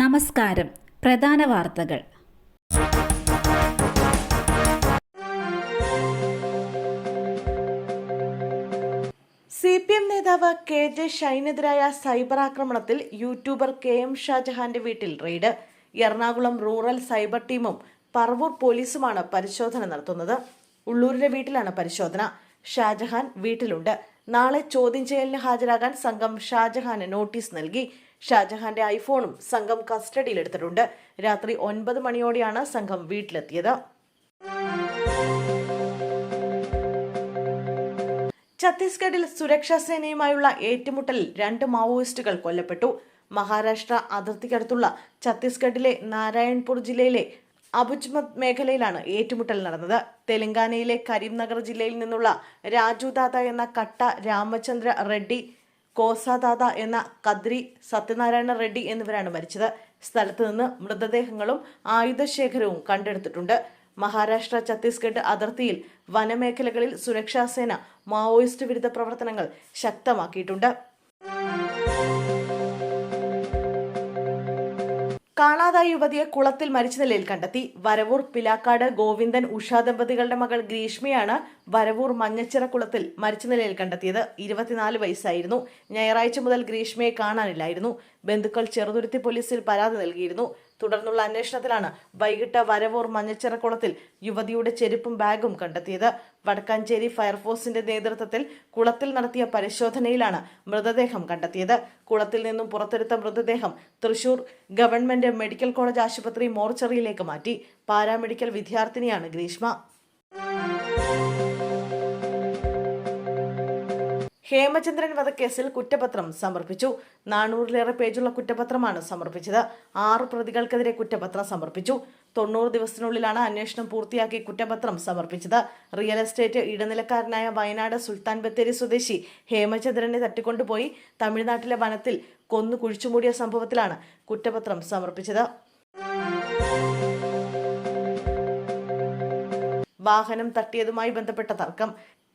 നമസ്കാരം. പ്രധാന വാർത്തകൾ. സി പി എം നേതാവ് കെ ജെ ഷൈനെതിരായ സൈബർ ആക്രമണത്തിൽ യൂട്യൂബർ കെ എം ഷാജഹാന്റെ വീട്ടിൽ റെയ്ഡ്. എറണാകുളം റൂറൽ സൈബർ ടീമും പറവൂർ പോലീസുമാണ് പരിശോധന നടത്തുന്നത്. ഉള്ളൂരിലെ വീട്ടിലാണ് പരിശോധന. ഷാജഹാൻ വീട്ടിലുണ്ട്. നാളെ ചോദ്യം ചെയ്യലിന് ഹാജരാകാൻ സംഘം ഷാജഹാന് നോട്ടീസ് നൽകി. ഷാജഹാന്റെ ഐഫോണും സംഘം കസ്റ്റഡിയിലെടുത്തിട്ടുണ്ട്. രാത്രി ഒൻപത് മണിയോടെയാണ് സംഘം വീട്ടിലെത്തിയത്. ഛത്തീസ്ഗഡിൽ സുരക്ഷാ സേനയുമായുള്ള ഏറ്റുമുട്ടലിൽ രണ്ട് മാവോയിസ്റ്റുകൾ കൊല്ലപ്പെട്ടു. മഹാരാഷ്ട്ര അതിർത്തിക്കടുത്തുള്ള ഛത്തീസ്ഗഡിലെ നാരായൺപൂർ ജില്ലയിലെ അബുജ്മത് മേഖലയിലാണ് ഏറ്റുമുട്ടൽ നടന്നത്. തെലങ്കാനയിലെ കരീംനഗർ ജില്ലയിൽ നിന്നുള്ള രാജു ദാദ എന്ന കട്ട രാമചന്ദ്ര റെഡ്ഡി കോസാദാദ എന്ന കദ്രി സത്യനാരായണ റെഡ്ഡി എന്നിവരാണ് മരിച്ചത്. സ്ഥലത്ത് നിന്ന് മൃതദേഹങ്ങളും ആയുധശേഖരവും കണ്ടെടുത്തിട്ടുണ്ട്. മഹാരാഷ്ട്ര ഛത്തീസ്ഗഡ് അതിർത്തിയിൽ വനമേഖലകളിൽ സുരക്ഷാസേന മാവോയിസ്റ്റ് വിരുദ്ധ പ്രവർത്തനങ്ങൾ ശക്തമാക്കിയിട്ടുണ്ട്. കാണാതായ യുവതിയെ കുളത്തിൽ മരിച്ച നിലയിൽ കണ്ടെത്തി. വരവൂർ പിലാക്കാട് ഗോവിന്ദൻ ഉഷ ദമ്പതികളുടെ മകൾ ഗ്രീഷ്മയാണ് വരവൂർ മഞ്ഞച്ചിറ കുളത്തിൽ മരിച്ച നിലയിൽ കണ്ടെത്തിയത്. ഇരുപത്തിനാല് വയസ്സായിരുന്നു. ഞായറാഴ്ച മുതൽ ഗ്രീഷ്മയെ കാണാനില്ലായിരുന്നു. ബന്ധുക്കൾ ചെറുതുരുത്തി പോലീസിൽ പരാതി നൽകിയിരുന്നു. തുടർന്നുള്ള അന്വേഷണത്തിലാണ് വൈകിട്ട് വരവൂർ മഞ്ഞച്ചിറക്കുളത്തിൽ യുവതിയുടെ ചെരുപ്പും ബാഗും കണ്ടെത്തിയത്. വടക്കാഞ്ചേരി ഫയർഫോഴ്സിന്റെ നേതൃത്വത്തിൽ കുളത്തിൽ നടത്തിയ പരിശോധനയിലാണ് മൃതദേഹം കണ്ടെത്തിയത്. കുളത്തിൽ നിന്നും പുറത്തെടുത്ത മൃതദേഹം തൃശൂർ ഗവൺമെന്റ് മെഡിക്കൽ കോളേജ് ആശുപത്രി മോർച്ചറിയിലേക്ക് മാറ്റി. പാരാമെഡിക്കൽ വിദ്യാർത്ഥിനിയാണ് ഗ്രീഷ്മ. ഹേമചന്ദ്രൻ വധക്കേസിൽ കുറ്റപത്രം സമർപ്പിച്ചു. നാനൂറിലേറെ പേജുള്ള കുറ്റപത്രമാണ് സമർപ്പിച്ചത്. ആറ് പ്രതികൾക്കെതിരെ കുറ്റപത്രം സമർപ്പിച്ചു. തൊണ്ണൂറ് ദിവസത്തിനുള്ളിലാണ് അന്വേഷണം പൂർത്തിയാക്കി കുറ്റപത്രം സമർപ്പിച്ചത്. റിയൽ എസ്റ്റേറ്റ് ഇടനിലക്കാരനായ വയനാട് സുൽത്താൻ ബത്തേരി സ്വദേശി ഹേമചന്ദ്രനെ തട്ടിക്കൊണ്ടുപോയി. തമിഴ്നാട്ടിലെ വനത്തിൽ കൊന്നു കുഴിച്ചുമൂടിയ സംഭവത്തിലാണ് കുറ്റപത്രം സമർപ്പിച്ചത്. വാഹനം തട്ടിയതുമായി ബന്ധപ്പെട്ട തർക്കം.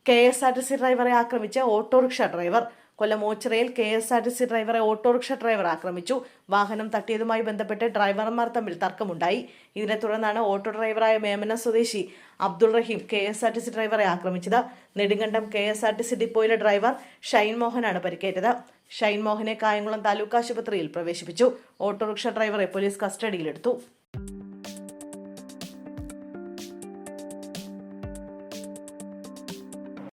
K S R T C ഡ്രൈവറെ ആക്രമിച്ച autorickshaw driver. Kollam ഓച്ചിറയിൽ K S R T C ഡ്രൈവറെ ഓട്ടോറിക്ഷ ഡ്രൈവർ ആക്രമിച്ചു. വാഹനം തട്ടിയതുമായി ബന്ധപ്പെട്ട് ഡ്രൈവർമാർ തമ്മിൽ തർക്കമുണ്ടായി. ഇതിനെ തുടർന്നാണ് ഓട്ടോ ഡ്രൈവറായ മേമന സ്വദേശി Abdul Rahim K S R T C ഡ്രൈവറെ ആക്രമിച്ചത്. Nedumkandam K S R T C ഡിപ്പോയിലെ driver Shine മോഹനാണ് പരിക്കേറ്റത്. ഷൈൻ മോഹനെ കായംകുളം താലൂക്ക് ആശുപത്രിയിൽ പ്രവേശിപ്പിച്ചു. ഓട്ടോറിക്ഷ ഡ്രൈവറെ പോലീസ് കസ്റ്റഡിയിലെടുത്തു.